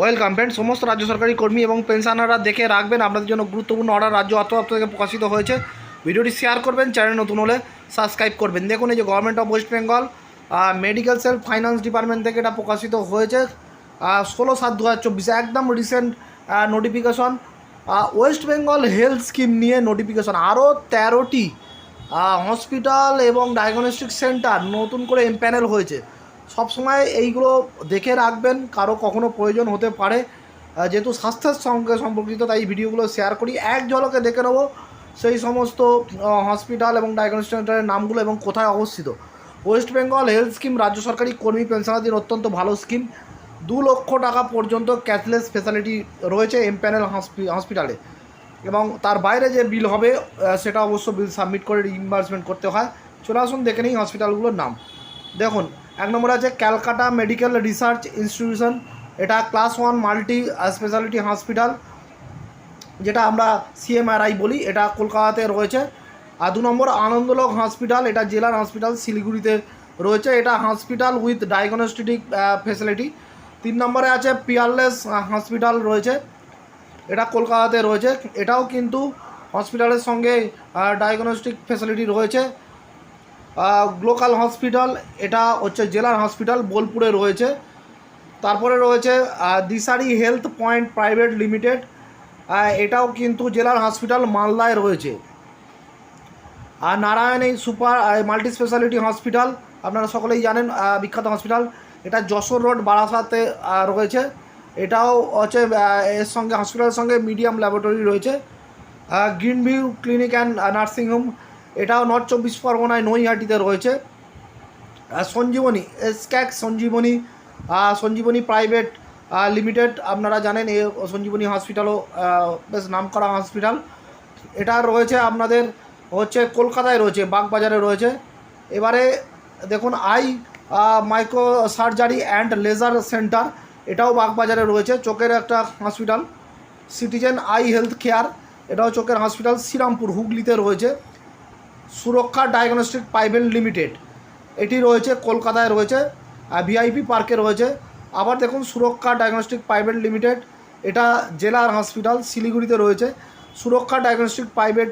Welcome friend সমস্ত রাজ্য সরকারি কর্মী এবং পেনশনাররা দেখে রাখবেন আপনাদের জন্য গুরুত্বপূর্ণ অর্ডার রাজ্য অর্থ দপ্তর থেকে প্রকাশিত হয়েছে। ভিডিওটি শেয়ার করবেন চ্যানেল নতুন হলে সাবস্ক্রাইব করবেন। দেখুন এই যে government of West Bengal medical cell finance department থেকে এটা প্রকাশিত হয়েছে। ষোলো সাত দু হাজার একদম recent notification West Bengal health scheme নিয়ে নোটিফিকেশন আরও তেরোটি হসপিটাল এবং ডায়াগনস্টিক সেন্টার নতুন করে এমপ্যানেল হয়েছে। সবসময় এইগুলো দেখে রাখবেন, কারও কখনো প্রয়োজন হতে পারে। যেহেতু স্বাস্থ্যের সঙ্গে সম্পর্কিত, তাই ভিডিওগুলো শেয়ার করি। এক ঝলকে দেখে নেব সেই সমস্ত হসপিটাল এবং ডায়াগনস্টিক সেন্টারের নামগুলো এবং কোথায় অবস্থিত। ওয়েস্ট বেঙ্গল হেলথ স্কিম রাজ্য সরকারি কর্মী পেনশনারদের অত্যন্ত ভালো স্কিম দু লক্ষ টাকা পর্যন্ত ক্যাশলেস ফেসিলিটি রয়েছে এম এমপ্যানেল হসপিটালে এবং তার বাইরে যে বিল হবে সেটা অবশ্য বিল সাবমিট করে রিইম্বার্সমেন্ট করতে হয়। চলে আসুন, দেখে নিই হসপিটালগুলোর নাম। দেখুন এক নম্বরে আছে ক্যালকাটা মেডিকেল রিসার্চ ইনস্টিটিউশন। এটা class one multi speciality hospital, যেটা আমরা সিএমআরআই বলি, এটা কলকাতাতে রয়েছে। আর দু নম্বর আনন্দলোক হসপিটাল, এটা জেলার হসপিটাল শিলিগুড়িতে রয়েছে। এটা হসপিটাল উইথ ডায়াগনস্টিক ফেসিলিটি তিন নম্বরে আছে পিয়ারলেস হসপিটাল রয়েছে। এটা কলকাতাতে রয়েছে। এটাও কিন্তু হসপিটালের সঙ্গে ডায়াগনস্টিক ফেসিলিটি রয়েছে। গ্লোকাল হসপিটাল এটা হচ্ছে জেলার হসপিটাল বোলপুরে রয়েছে। তারপরে রয়েছে Dishari health point private limited এটাও কিন্তু জেলার হসপিটাল মালদায় রয়েছে। আর Narayani super multi speciality hospital আপনারা সকলেই জানেন বিখ্যাত হসপিটাল এটা যশোর রোড, বারাসাতে রয়েছে। এটাও হচ্ছে এর সঙ্গে হসপিটালের সঙ্গে মিডিয়াম ল্যাবরেটরি রয়েছে। Green view clinic and nursing home এটাও নর্থ চব্বিশ পরগনায় নৈহাটিতে রয়েছে। সঞ্জীবনী স্ক্যাক সঞ্জীবনী সঞ্জীবনী প্রাইভেট লিমিটেড, আপনারা জানেন এই সঞ্জীবনী হসপিটালও বেশ নামকরা হসপিটাল। এটা রয়েছে আপনাদের হচ্ছে কলকাতায় রয়েছে, বাগবাজারে রয়েছে। এবারে দেখুন, eye micro surgery and laser centre, এটাও বাগবাজারে রয়েছে, চোখের একটা hospital. Citizen eye health care, এটাও চোখের হসপিটাল, শ্রীরামপুর, হুগলিতে রয়েছে। সুরক্ষা ডায়াগনস্টিক প্রাইভেট লিমিটেড। এটি রয়েছে, কলকাতায় রয়েছে ভিআইপি পার্কে রয়েছে। আবার দেখুন, সুরক্ষা ডায়াগনস্টিক প্রাইভেট লিমিটেড, এটা জেলার হসপিটাল শিলিগুড়িতে রয়েছে। সুরক্ষা ডায়াগনস্টিক প্রাইভেট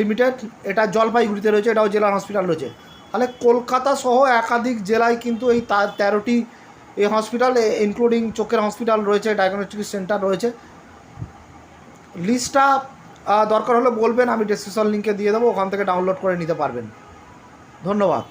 লিমিটেড, এটা জলপাইগুড়িতে রয়েছে, এটাও জেলার হসপিটাল রয়েছে। তাহলে কলকাতা সহ একাধিক জেলায় কিন্তু এই তেরোটি এই হসপিটাল ইনক্লুডিং চোখের হসপিটাল রয়েছে, ডায়াগনস্টিক সেন্টার রয়েছে। লিস্টটা দরকার হলে বলবেন, আমি ডিসক্রিপশন লিঙ্কে দিয়ে দেবো, ওখান থেকে ডাউনলোড করে নিতে পারবেন। ধন্যবাদ।